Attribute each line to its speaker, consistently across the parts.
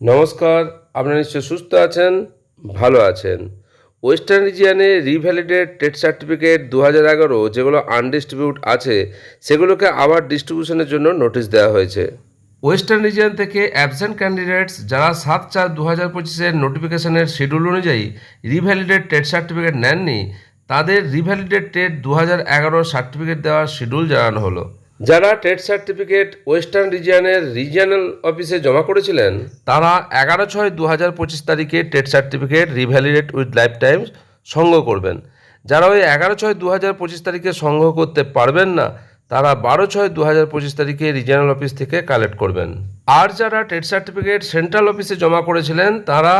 Speaker 1: নমস্কার, আপনারা নিশ্চয় সুস্থ আছেন, ভালো আছেন। ওয়েস্টার্ন রিজিয়ানে রিভ্যালিডেড টেট সার্টিফিকেট দু হাজার এগারো যেগুলো আনডিস্ট্রিবিউট আছে, সেগুলোকে আবার ডিস্ট্রিবিউশনের জন্য নোটিশ দেওয়া হয়েছে। ওয়েস্টার্ন রিজিয়ান থেকে অ্যাবসেন্ট ক্যান্ডিডেটস যারা সাত চার দু হাজার পঁচিশের নোটিফিকেশনের শিডিউল অনুযায়ী রিভ্যালিডেড টেট সার্টিফিকেট নেননি, তাদের রিভ্যালিডেড টেট দু হাজার এগারো সার্টিফিকেট দেওয়ার শিডিউল জানানো হলো। যারা টেট সার্টিফিকেট ওয়েস্টার্ন রিজিয়নের রিজিয়নাল অফিসে জমা করেছিলেন, তারা এগারো ছয় দু হাজার পঁচিশ তারিখে TET certificate revalidate with life time সংগ্রহ করবেন। যারা ওই এগারো ছয় দু হাজার পঁচিশ তারিখে সংগ্রহ করতে পারবেন না, তারা বারো ছয় দু হাজার পঁচিশ তারিখে রিজিয়নাল অফিস থেকে কালেক্ট করবেন। আর যারা টেট সার্টিফিকেট সেন্ট্রাল অফিসে জমা করেছিলেন, তারা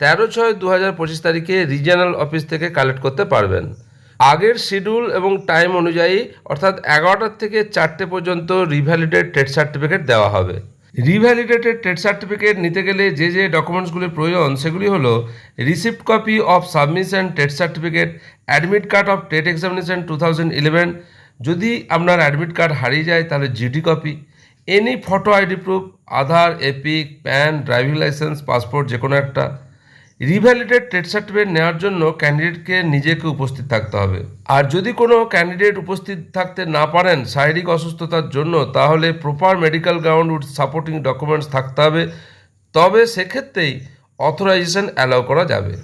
Speaker 1: তেরো ছয় দু হাজার পঁচিশ তারিখে রিজিয়নাল অফিস থেকে কালেক্ট করতে পারবেন। আগের শিডিউল এবং টাইম অনুযায়ী অর্থাৎ এগারোটার থেকে চারটে পর্যন্ত রিভ্যালিডেড টেট সার্টিফিকেট দেওয়া হবে। রিভ্যালিডেটেড টেট সার্টিফিকেট নিতে গেলে যে যে ডকুমেন্টসগুলির প্রয়োজন সেগুলি হলো receipt copy of submission TET certificate, admit card of TET examination two thousand eleven, যদি আপনার অ্যাডমিট কার্ড হারিয়ে যায় তাহলে GD copy, any photo ID proof, Aadhaar, EPIC, PAN, driving licence, passport যে কোনো একটা। রিভ্যালিডেড টেট সার্টিফিকেট নেওয়ার জন্য ক্যান্ডিডেটকে নিজেকে উপস্থিত থাকতে হবে। আর যদি কোনো ক্যান্ডিডেট উপস্থিত থাকতে না পারেন শারীরিক অসুস্থতার জন্য, তাহলে proper medical ground with supporting documents থাকতে হবে। তবে সেক্ষেত্রেই অথরাইজেশন অ্যালাউ করা যাবে।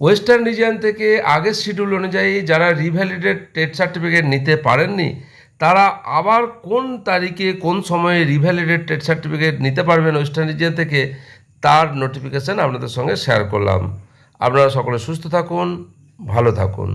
Speaker 1: ওয়েস্টার্ন রিজিয়ন থেকে আগের শিডিউল অনুযায়ী যারা রিভ্যালিডেড টেট সার্টিফিকেট নিতে পারেননি, তারা আবার কোন তারিখে কোন সময়ে রিভ্যালিডেড টেট সার্টিফিকেট নিতে পারবেন ওয়েস্টার্ন রিজিয়ন থেকে তার নোটিফিকেশান আপনাদের সঙ্গে শেয়ার করলাম। আপনারা সকলে সুস্থ থাকুন ভালো থাকুন।